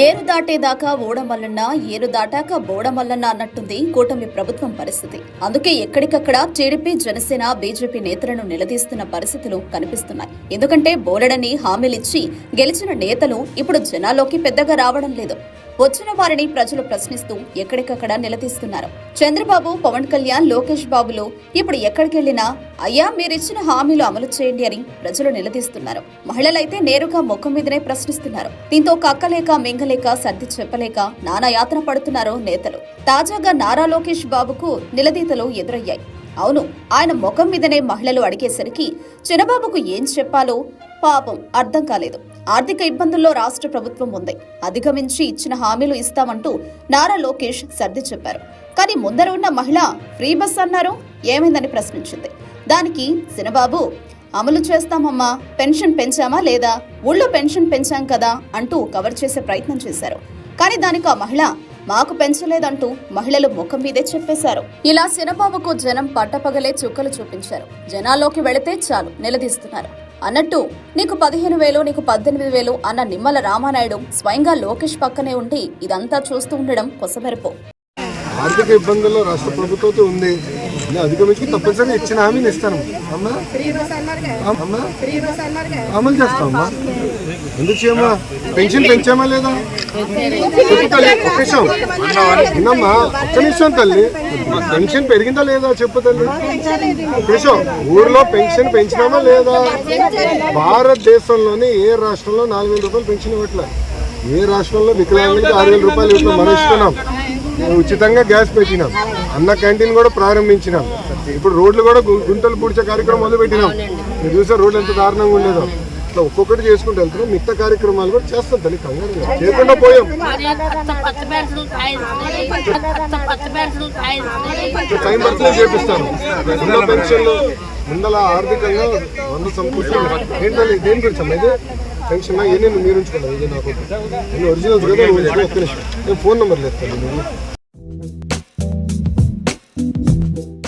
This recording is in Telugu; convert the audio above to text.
ఏరు దాటేదాకా ఓడమల్లన్న ఏరు దాటాక బోడమల్లన్న అన్నట్టుంది కూటమి ప్రభుత్వం పరిస్థితి. అందుకే ఎక్కడికక్కడ టీడీపీ జనసేన బీజేపీ నేతలను నిలదీస్తున్న పరిస్థితులు కనిపిస్తున్నాయి. ఎందుకంటే బోలెడని హామీలిచ్చి గెలిచిన నేతలు ఇప్పుడు జనాల్లోకి పెద్దగా రావడం లేదు. వచ్చిన వారిని ప్రజలు ప్రశ్నిస్తూ ఎక్కడికక్కడ నిలదీస్తున్నారు. చంద్రబాబు పవన్ కళ్యాణ్ లోకేష్ బాబులు ఇప్పుడు ఎక్కడికెళ్ళినా అయ్యా మీరిచ్చిన హామీలు అమలు చేయండి అని ప్రజలు నిలదీస్తున్నారు. మహిళలైతే నేరుగా ముఖం మీదనే ప్రశ్నిస్తున్నారు. దీంతో కక్కలేక మింగలేక సర్ది చెప్పలేక నానా యాతన పడుతున్నారు నేతలు. తాజాగా నారా లోకేష్ బాబుకు నిలదీతలు ఎదురయ్యాయి. అవును ఆయన ముఖం మీదనే మహిళలు అడిగేసరికి చిన్నబాబుకు ఏం చెప్పాలో పాపం అర్థం కాలేదు. ఆర్థిక ఇబ్బందుల్లో రాష్ట్ర ప్రభుత్వం ఉంది. అధిగమించి ఇచ్చిన హామీలు ఇస్తామంటూ నారా లోకేష్ సర్ది చెప్పారు. కానీ ముందర ఉన్న మహిళ ఫ్రీ బస్ అన్నారు. ఏమైందని ప్రశ్నించింది. దానికి సినబాబు అమలు చేస్తామమ్మా. పెన్షన్ పెంచామా లేదా? ఊళ్ళో పెన్షన్ పెంచాం కదా అంటూ కవర్ చేసే ప్రయత్నం చేశారు. కానీ దానికి ఆ మహిళ మాకు పెంచలేదంటూ మహిళలు ముఖం మీదే చెప్పేశారు. ఇలా సినబాబుకు జనం పట్టపగలే చుక్కలు చూపించారు. జనాల్లోకి వెళితే చాలు నిలదీస్తున్నారు. అన్నట్టు నీకు పదిహేను వేలు నీకు పద్దెనిమిది వేలు అన్న నిమ్మల రామానాయుడు స్వయంగా లోకేష్ పక్కనే ఉండి ఇదంతా చూస్తూ ఉండడం కొసమెరుపు. ఆర్థిక ఇబ్బందుల్లో రాష్ట్ర ప్రభుత్వంతో ఉంది. నేను అధిగమించి తప్పనిసరిగా ఇచ్చిన హామీని ఇస్తాను. అమ్మా? అమ్మా? అమలు చేస్తామమ్మా ఎందుకు చేయమ్మా? పెన్షన్ పెంచామా లేదా? చెప్పు నిమిషం. విన్నమ్మా ఒక్క నిమిషం తల్లి. పెన్షన్ పెరిగిందా లేదా చెప్పు తల్లి. కేశవ్ ఊర్లో పెన్షన్ పెంచినామా లేదా? భారతదేశంలోనే ఏ రాష్ట్రంలో నాలుగు వేల రూపాయలు పెన్షన్ ఇవ్వట్లే? ఏ రాష్ట్రంలో వికలాంగులకి ఆరు వేల రూపాయలు ఇవ్వట్లేదు మనం ఇస్తున్నాం. ఉచితంగా గ్యాస్ పెట్టినాం. అన్న క్యాంటీన్ కూడా ప్రారంభించినాం. ఇప్పుడు రోడ్లు కూడా గుంటలు పూడ్చే కార్యక్రమం మొదలు పెట్టినాం మీరు చూసే రోడ్లు ఎంత దారుణంగా ఉండేదో. ఇట్లా ఒక్కొక్కటి చేసుకుంటూ వెళ్తున్నాం. మిగతా కార్యక్రమాలు కూడా చేస్తాం. తల్లి కంగారు. చేయకుండా పోయాం. టైం పడుతుంది చేపిస్తాను ముందల పెన్షన్లు ముందల ఆర్థికంగా వంద సమకూర్చున్నాం ఏంటంటే దేని గురించి అమ్మా ఇది? పెన్షన్ ఏనేమి మీరు ఉంచుకోండి ఇది నాకు. నేను కదా. ఒక్క నిమిషం. నేను ఫోన్ నెంబర్ లేదు